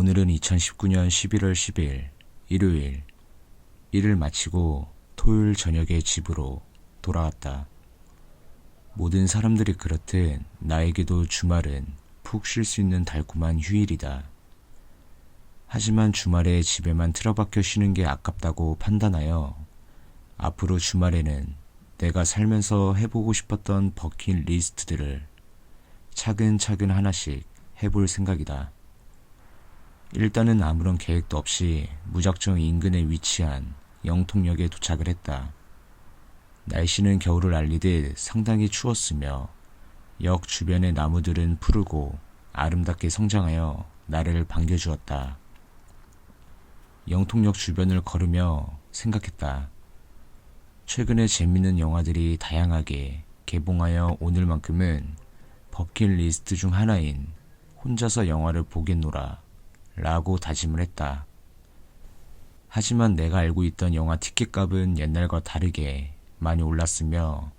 오늘은 2019년 11월 10일 일요일 일을 마치고 토요일 저녁에 집으로 돌아왔다. 모든 사람들이 그렇듯 나에게도 주말은 푹 쉴 수 있는 달콤한 휴일이다. 하지만 주말에 집에만 틀어박혀 쉬는 게 아깝다고 판단하여 앞으로 주말에는 내가 살면서 해보고 싶었던 버킷 리스트들을 차근차근 하나씩 해볼 생각이다. 일단은 아무런 계획도 없이 무작정 인근에 위치한 영통역에 도착을 했다. 날씨는 겨울을 알리듯 상당히 추웠으며 역 주변의 나무들은 푸르고 아름답게 성장하여 나를 반겨주었다. 영통역 주변을 걸으며 생각했다. 최근에 재밌는 영화들이 다양하게 개봉하여 오늘만큼은 버킷리스트 중 하나인 혼자서 영화를 보겠노라 라고 다짐을 했다. 하지만 내가 알고 있던 영화 티켓값은 옛날과 다르게 많이 올랐으며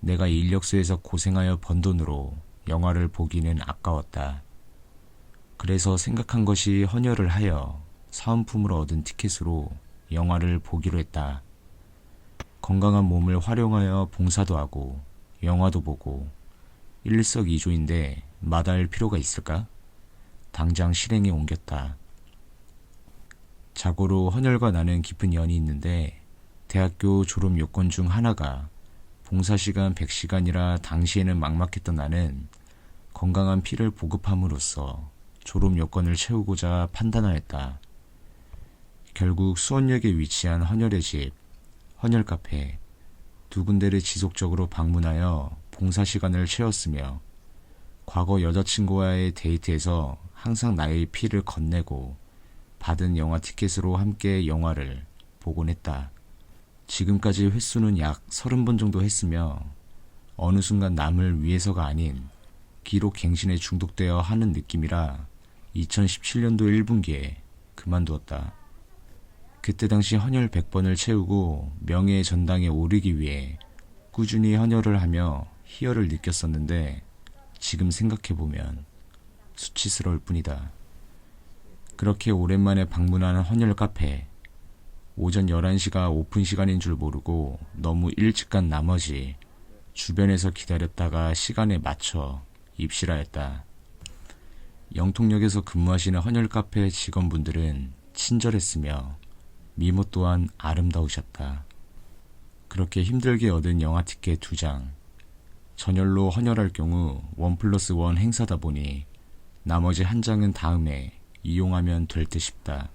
내가 인력소에서 고생하여 번 돈으로 영화를 보기는 아까웠다. 그래서 생각한 것이 헌혈을 하여 사은품으로 얻은 티켓으로 영화를 보기로 했다. 건강한 몸을 활용하여 봉사도 하고 영화도 보고 일석이조인데 마다할 필요가 있을까? 당장 실행에 옮겼다. 자고로 헌혈과 나는 깊은 연이 있는데 대학교 졸업 요건 중 하나가 봉사시간 100시간이라 당시에는 막막했던 나는 건강한 피를 보급함으로써 졸업 요건을 채우고자 판단하였다. 결국 수원역에 위치한 헌혈의 집, 헌혈 카페 두 군데를 지속적으로 방문하여 봉사 시간을 채웠으며 과거 여자친구와의 데이트에서 항상 나의 피를 건네고 받은 영화 티켓으로 함께 영화를 보곤 했다. 지금까지 횟수는 약 30번 정도 했으며 어느 순간 남을 위해서가 아닌 기록 갱신에 중독되어 하는 느낌이라 2017년도 1분기에 그만두었다. 그때 당시 헌혈 100번을 채우고 명예의 전당에 오르기 위해 꾸준히 헌혈을 하며 희열을 느꼈었는데 지금 생각해보면 수치스러울 뿐이다. 그렇게 오랜만에 방문하는 헌혈 카페. 오전 11시가 오픈 시간인 줄 모르고 너무 일찍 간 나머지 주변에서 기다렸다가 시간에 맞춰 입실하였다. 영통역에서 근무하시는 헌혈 카페 직원분들은 친절했으며 미모 또한 아름다우셨다. 그렇게 힘들게 얻은 영화 티켓 두 장. 전열로 헌혈할 경우 원 플러스 원 행사다 보니 나머지 한 장은 다음에 이용하면 될 듯 싶다.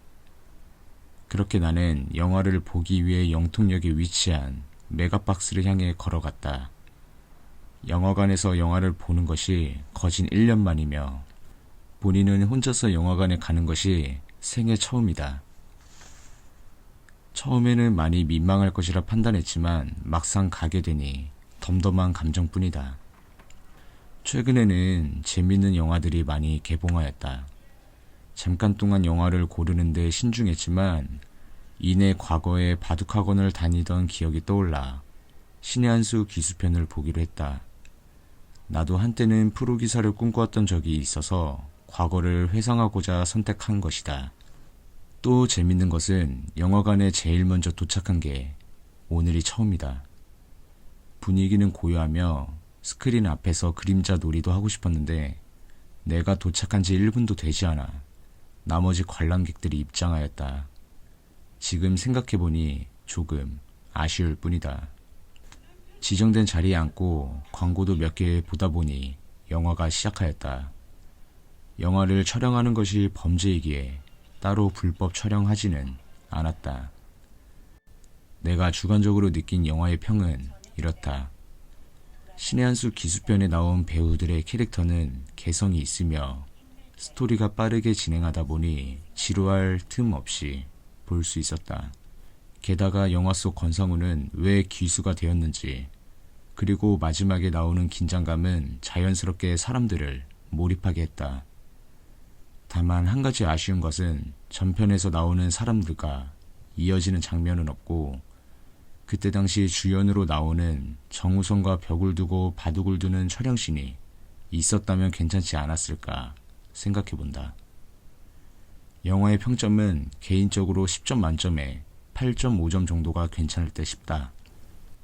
그렇게 나는 영화를 보기 위해 영통역에 위치한 메가박스를 향해 걸어갔다. 영화관에서 영화를 보는 것이 거진 1년 만이며 본인은 혼자서 영화관에 가는 것이 생애 처음이다. 처음에는 많이 민망할 것이라 판단했지만 막상 가게 되니 덤덤한 감정뿐이다. 최근에는 재밌는 영화들이 많이 개봉하였다. 잠깐 동안 영화를 고르는데 신중했지만 이내 과거에 바둑학원을 다니던 기억이 떠올라 신의 한 수 기수편을 보기로 했다. 나도 한때는 프로기사를 꿈꾸었던 적이 있어서 과거를 회상하고자 선택한 것이다. 또 재밌는 것은 영화관에 제일 먼저 도착한 게 오늘이 처음이다. 분위기는 고요하며 스크린 앞에서 그림자 놀이도 하고 싶었는데 내가 도착한 지 1분도 되지 않아 나머지 관람객들이 입장하였다. 지금 생각해보니 조금 아쉬울 뿐이다. 지정된 자리에 앉고 광고도 몇 개 보다 보니 영화가 시작하였다. 영화를 촬영하는 것이 범죄이기에 따로 불법 촬영하지는 않았다. 내가 주관적으로 느낀 영화의 평은 이렇다. 신의 한 수 기수편에 나온 배우들의 캐릭터는 개성이 있으며 스토리가 빠르게 진행하다 보니 지루할 틈 없이 볼 수 있었다. 게다가 영화 속 권상우는 왜 귀수가 되었는지 그리고 마지막에 나오는 긴장감은 자연스럽게 사람들을 몰입하게 했다. 다만 한 가지 아쉬운 것은 전편에서 나오는 사람들과 이어지는 장면은 없고 그때 당시 주연으로 나오는 정우성과 벽을 두고 바둑을 두는 촬영신이 있었다면 괜찮지 않았을까 생각해 본다. 영화의 평점은 개인적으로 10점 만점에 8.5점 정도가 괜찮을 듯 싶다.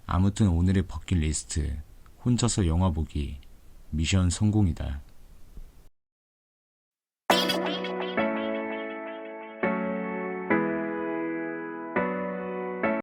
아무튼 오늘의 버킷리스트 혼자서 영화 보기 미션 성공이다.